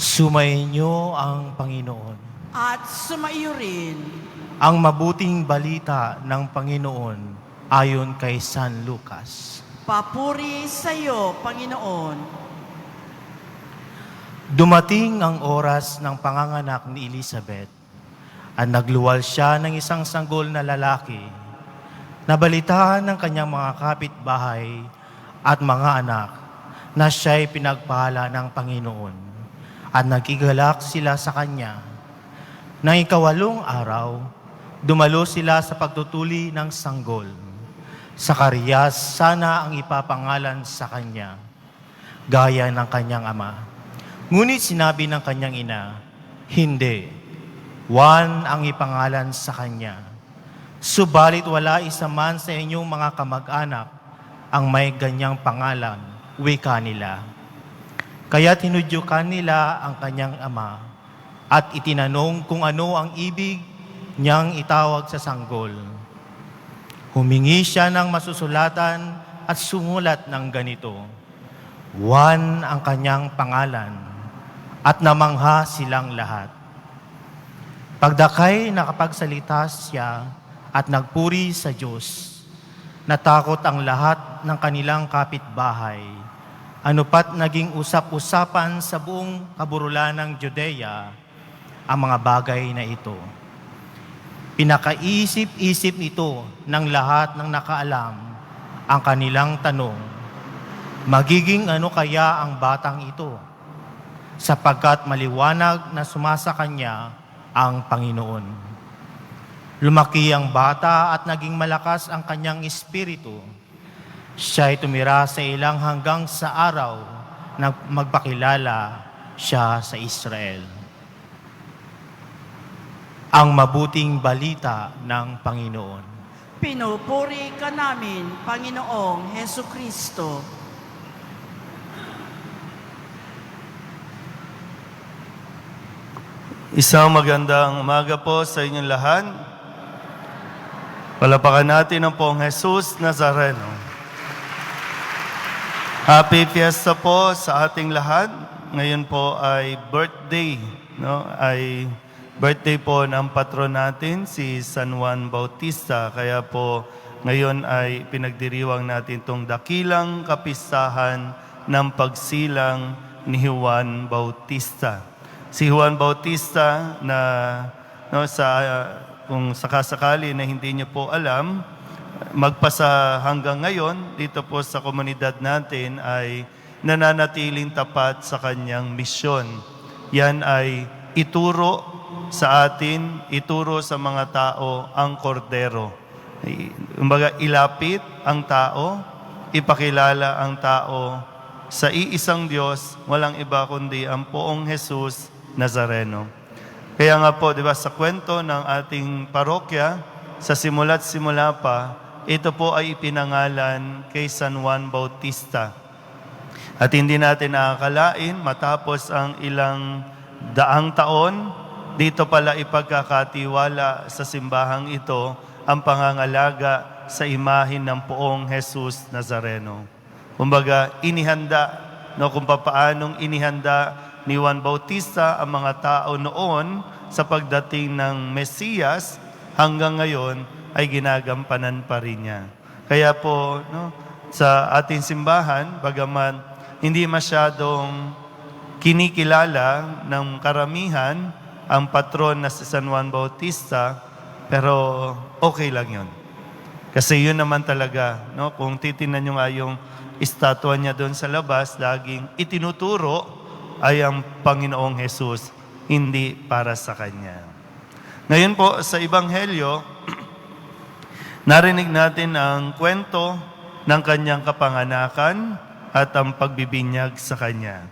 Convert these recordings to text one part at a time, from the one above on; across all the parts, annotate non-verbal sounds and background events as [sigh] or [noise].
Sumainyo ang Panginoon. at sumaiyo rin Ang mabuting balita ng Panginoon ayon kay San Lucas. papuri sa iyo, Panginoon. Dumating ang oras ng panganganak ni Elizabeth at nagluwal siya ng isang sanggol na lalaki. Nabalitaan ng kanyang mga kapitbahay at mga anak na siya'y pinagpala ng Panginoon at nagigalak sila sa kanya. Nang ikawalong araw, dumalo sila sa pagtutuli ng sanggol. Sakarias sana ang ipapangalan sa kanya, gaya ng kanyang ama. Ngunit sinabi ng kanyang ina, Hindi, Juan ang ipangalan sa kanya. Subalit wala isa man sa inyong mga kamag-anak ang may ganyang pangalan, wika nila. Kaya tinudyukan nila ang kanyang ama at itinanong kung ano ang ibig niyang itawag sa sanggol. Humingi siya ng masusulatan at sumulat ng ganito. Juan ang kanyang pangalan at namangha silang lahat. Pagdakay nakapagsalita siya at nagpuri sa Diyos. Natakot ang lahat ng kanilang kapitbahay. Ano pat naging usap-usapan sa buong kaburulan ng Judea ang mga bagay na ito. Pinakaisip-isip nito ng lahat ng nakaalam ang kanilang tanong, magiging ano kaya ang batang ito? Sapagkat maliwanag na sumasa kanya ang Panginoon. Lumaki ang bata at naging malakas ang kanyang espiritu. Siya ay tumira sa ilang hanggang sa araw na magpakilala siya sa Israel. Ang mabuting balita ng Panginoon. Pinupuri ka namin, Panginoong Heso Kristo. Isang magandang umaga po sa inyong lahat. Palapakan natin ang pong Jesus Nazareno. Happy Fiesta po sa ating lahat. Ngayon po ay birthday, no? Ay birthday po ng patron natin si San Juan Bautista. Kaya po ngayon ay pinagdiriwang natin itong dakilang kapistahan ng pagsilang ni Juan Bautista si Juan Bautista na no, sa kung sakasakali na hindi niyo po alam, magpasa hanggang ngayon dito po sa komunidad natin ay nananatiling tapat sa kanyang misyon. Yan ay ituro sa atin, ituro sa mga tao ang kordero. Kumbaga, ilapit ang tao, ipakilala ang tao sa iisang Diyos, walang iba kundi ang poong Jesus Nazareno. Kaya nga po, di ba, sa kwento ng ating parokya, sa simula't simula pa, ito po ay ipinangalan kay San Juan Bautista. At hindi natin nakakalain, matapos ang ilang daang taon, dito pala ipagkakatiwala sa simbahang ito ang pangangalaga sa imahin ng poong Jesus Nazareno. Kumbaga, inihanda, no, kung papaanong inihanda ni Juan Bautista ang mga tao noon sa pagdating ng Mesiyas, hanggang ngayon ay ginagampanan pa rin niya. Kaya po, no, sa ating simbahan, bagaman hindi masyadong kinikilala ng karamihan ang patron na si San Juan Bautista, pero okay lang yun. Kasi yun naman talaga, no? kung titingnan nyo nga yung estatwa niya doon sa labas, laging itinuturo ay ang Panginoong Jesus, hindi para sa Kanya. Ngayon po, sa Ebanghelyo, [clears throat] narinig natin ang kwento ng kanyang kapanganakan at ang pagbibinyag sa Kanya.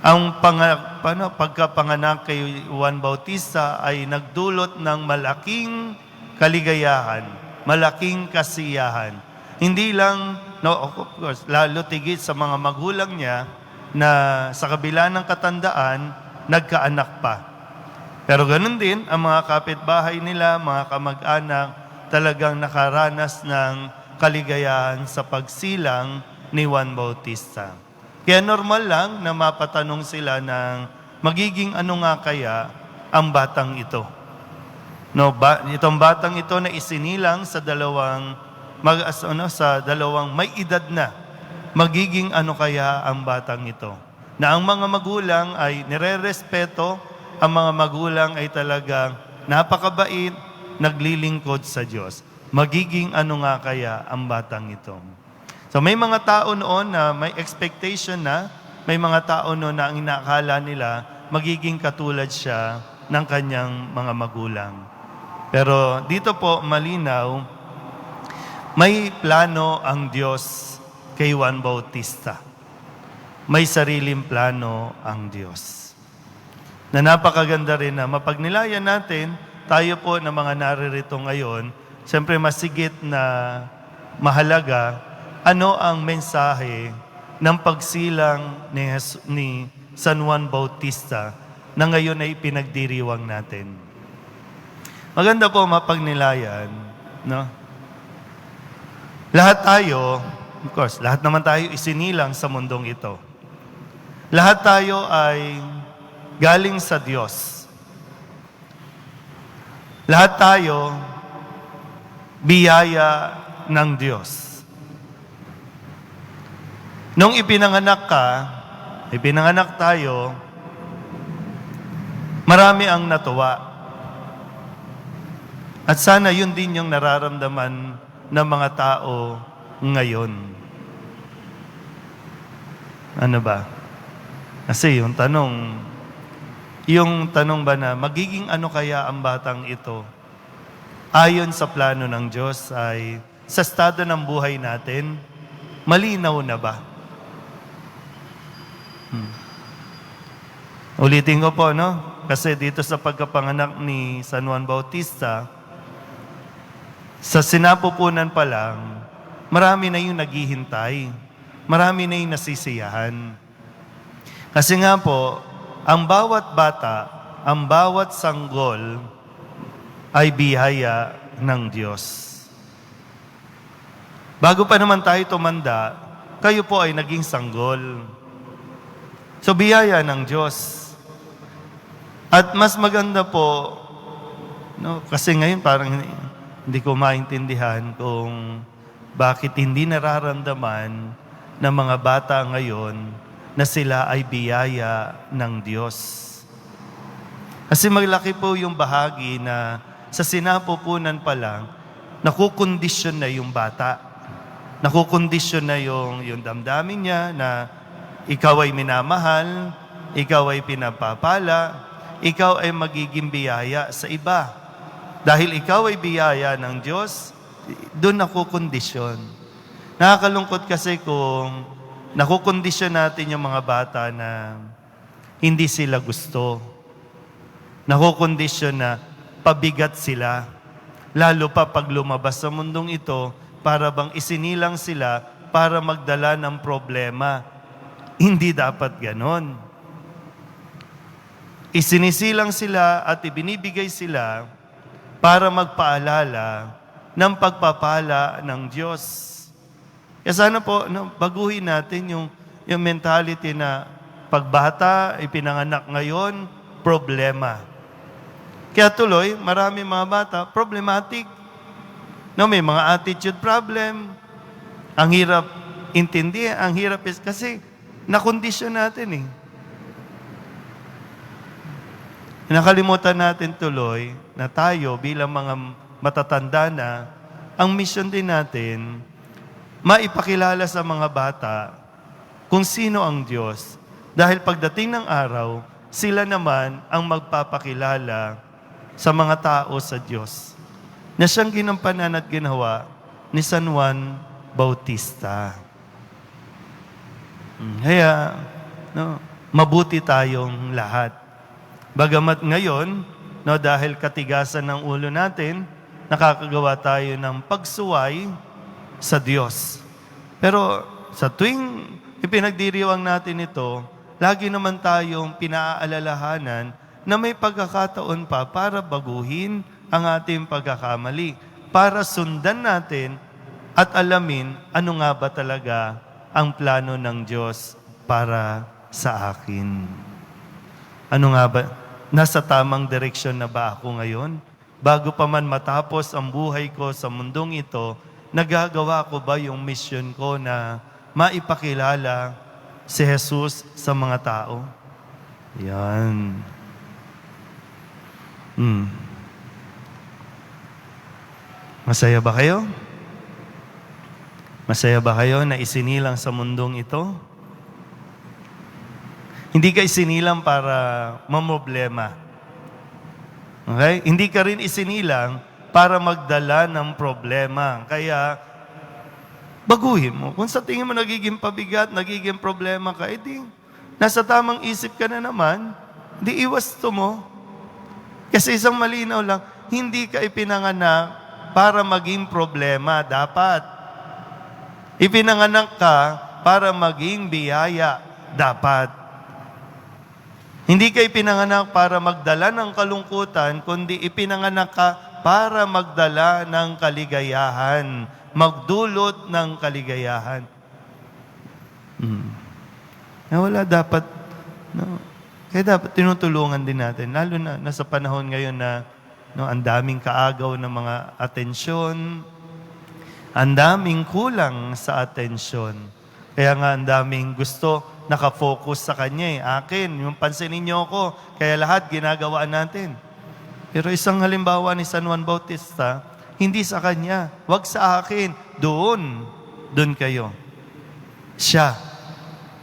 Ang panga, paano, pagkapanganak kay Juan Bautista ay nagdulot ng malaking kaligayahan, malaking kasiyahan. Hindi lang, no, of course, lalo tigit sa mga magulang niya na sa kabila ng katandaan, nagkaanak pa. Pero ganun din, ang mga kapitbahay nila, mga kamag-anak, talagang nakaranas ng kaligayahan sa pagsilang ni Juan Bautista. Kaya normal lang na mapatanong sila ng magiging ano nga kaya ang batang ito. No, ba, itong batang ito na isinilang sa dalawang mag, ano, sa dalawang may edad na. Magiging ano kaya ang batang ito? Na ang mga magulang ay nire-respeto, ang mga magulang ay talagang napakabait, naglilingkod sa Diyos. Magiging ano nga kaya ang batang ito? So may mga tao noon na may expectation na, may mga tao noon na ang inaakala nila magiging katulad siya ng kanyang mga magulang. Pero dito po malinaw, may plano ang Diyos kay Juan Bautista. May sariling plano ang Diyos. Na napakaganda rin na mapagnilayan natin, tayo po na mga naririto ngayon, siyempre masigit na mahalaga, ano ang mensahe ng pagsilang ni, ni San Juan Bautista na ngayon ay pinagdiriwang natin. Maganda po mapagnilayan, no? Lahat tayo, of course, lahat naman tayo isinilang sa mundong ito. Lahat tayo ay galing sa Diyos. Lahat tayo biyaya ng Diyos. Nung ipinanganak ka, ipinanganak tayo, marami ang natuwa. At sana yun din yung nararamdaman ng mga tao ngayon. Ano ba? Kasi yung tanong, yung tanong ba na magiging ano kaya ang batang ito? Ayon sa plano ng Diyos ay sa estado ng buhay natin, malinaw na ba? Hmm. Ulitin ko po, no? Kasi dito sa pagkapanganak ni San Juan Bautista, sa sinapupunan pa lang, marami na yung naghihintay. Marami na yung nasisiyahan. Kasi nga po, ang bawat bata, ang bawat sanggol ay biyaya ng Diyos. Bago pa naman tayo tumanda, kayo po ay naging sanggol. So biyaya ng Diyos. At mas maganda po, no, kasi ngayon parang hindi ko maintindihan kung bakit hindi nararamdaman ng mga bata ngayon na sila ay biyaya ng Diyos. Kasi maglaki po yung bahagi na sa sinapupunan pa lang, nakukondisyon na yung bata. Nakukondisyon na yung, yung damdamin niya na ikaw ay minamahal, ikaw ay pinapapala, ikaw ay magiging biyaya sa iba. Dahil ikaw ay biyaya ng Diyos, doon nakukondisyon. Nakakalungkot kasi kung nakukondisyon natin yung mga bata na hindi sila gusto. Nakukondisyon na pabigat sila. Lalo pa pag lumabas sa mundong ito, para bang isinilang sila para magdala ng problema. Hindi dapat ganon. Isinisilang sila at ibinibigay sila para magpaalala ng pagpapala ng Diyos. Kaya sana po, no, baguhin natin yung, yung mentality na pagbata, ipinanganak ngayon, problema. Kaya tuloy, marami mga bata, problematic. No, may mga attitude problem. Ang hirap intindi, ang hirap is kasi nakondisyon natin eh. Nakalimutan natin tuloy na tayo bilang mga matatanda na, ang mission din natin, maipakilala sa mga bata kung sino ang Diyos. Dahil pagdating ng araw, sila naman ang magpapakilala sa mga tao sa Diyos na siyang ginampanan at ginawa ni San Juan Bautista. Mm, Kaya, no, mabuti tayong lahat. Bagamat ngayon, no, dahil katigasan ng ulo natin, nakakagawa tayo ng pagsuway sa Diyos. Pero sa tuwing ipinagdiriwang natin ito, lagi naman tayong pinaalalahanan na may pagkakataon pa para baguhin ang ating pagkakamali, para sundan natin at alamin ano nga ba talaga ang plano ng Diyos para sa akin. Ano nga ba? Nasa tamang direksyon na ba ako ngayon? Bago pa man matapos ang buhay ko sa mundong ito, nagagawa ko ba yung mission ko na maipakilala si Jesus sa mga tao? Yan. Hmm. Masaya ba kayo? Masaya ba kayo na isinilang sa mundong ito? Hindi ka isinilang para mamroblema. Okay? Hindi ka rin isinilang para magdala ng problema. Kaya, baguhin mo. Kung sa tingin mo nagiging pabigat, nagiging problema ka, edi, nasa tamang isip ka na naman, di iwas to mo. Kasi isang malinaw lang, hindi ka ipinanganak para maging problema. Dapat. Ipinanganak ka para maging biyaya. Dapat. Hindi ka ipinanganak para magdala ng kalungkutan, kundi ipinanganak ka para magdala ng kaligayahan. Magdulot ng kaligayahan. Hmm. Na wala dapat, no, kaya dapat tinutulungan din natin, lalo na nasa panahon ngayon na no, ang daming kaagaw ng mga atensyon, ang daming kulang sa atensyon. Kaya nga ang daming gusto nakafocus sa Kanya eh. Akin, yung pansinin niyo ako, kaya lahat ginagawa natin. Pero isang halimbawa ni San Juan Bautista, hindi sa Kanya, wag sa akin, doon, doon kayo. Siya,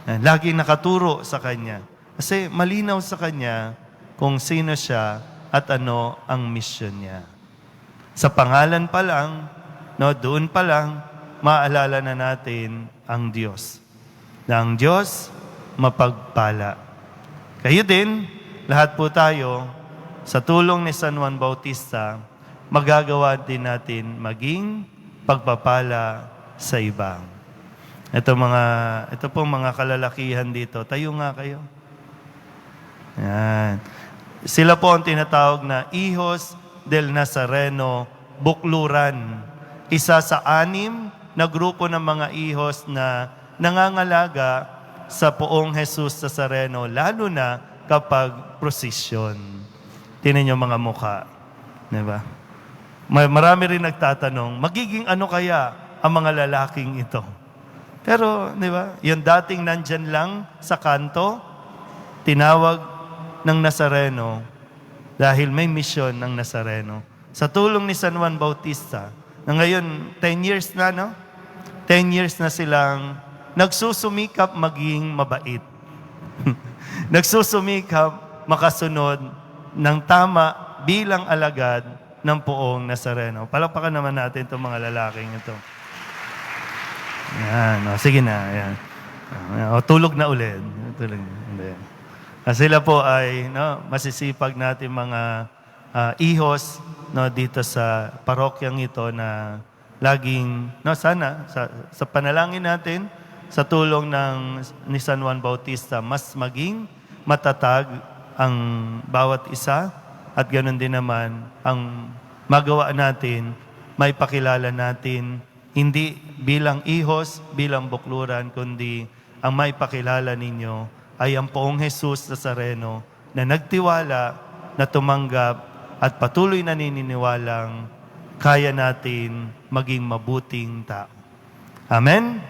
eh, laging nakaturo sa Kanya. Kasi malinaw sa Kanya kung sino siya at ano ang mission niya. Sa pangalan pa lang, no, doon pa lang, maalala na natin ang Diyos. Na ang Diyos, mapagpala. Kayo din, lahat po tayo, sa tulong ni San Juan Bautista, magagawa din natin maging pagpapala sa iba. Ito mga ito pong mga kalalakihan dito. Tayo nga kayo. Yan. Sila po ang tinatawag na Ihos del Nazareno Bukluran. Isa sa anim na grupo ng mga ihos na nangangalaga sa poong Jesus Nazareno, lalo na kapag prosesyon. Tinan niyo mga mukha. Di ba? Marami rin nagtatanong, magiging ano kaya ang mga lalaking ito? Pero, di ba, yung dating nandyan lang sa kanto, tinawag ng Nazareno dahil may misyon ng Nazareno. Sa tulong ni San Juan Bautista, na ngayon 10 years na, no? 10 years na silang nagsusumikap maging mabait. [laughs] nagsusumikap makasunod ng tama bilang alagad ng poong Nazareno. Palakpakan naman natin itong mga lalaking ito. Yan. O, sige na. Yan. O, tulog na ulit. Tulog. Hindi. Ah, Sila po ay no, masisipag natin mga ah, ihos no, dito sa parokyang ito na laging, no, sana, sa, sa panalangin natin, sa tulong ng ni San Juan Bautista, mas maging matatag ang bawat isa at ganoon din naman ang magawa natin, may pakilala natin, hindi bilang ihos, bilang bukluran, kundi ang may pakilala ninyo ay ang poong Jesus Nazareno na nagtiwala, na tumanggap at patuloy na nininiwalang kaya natin maging mabuting tao. Amen?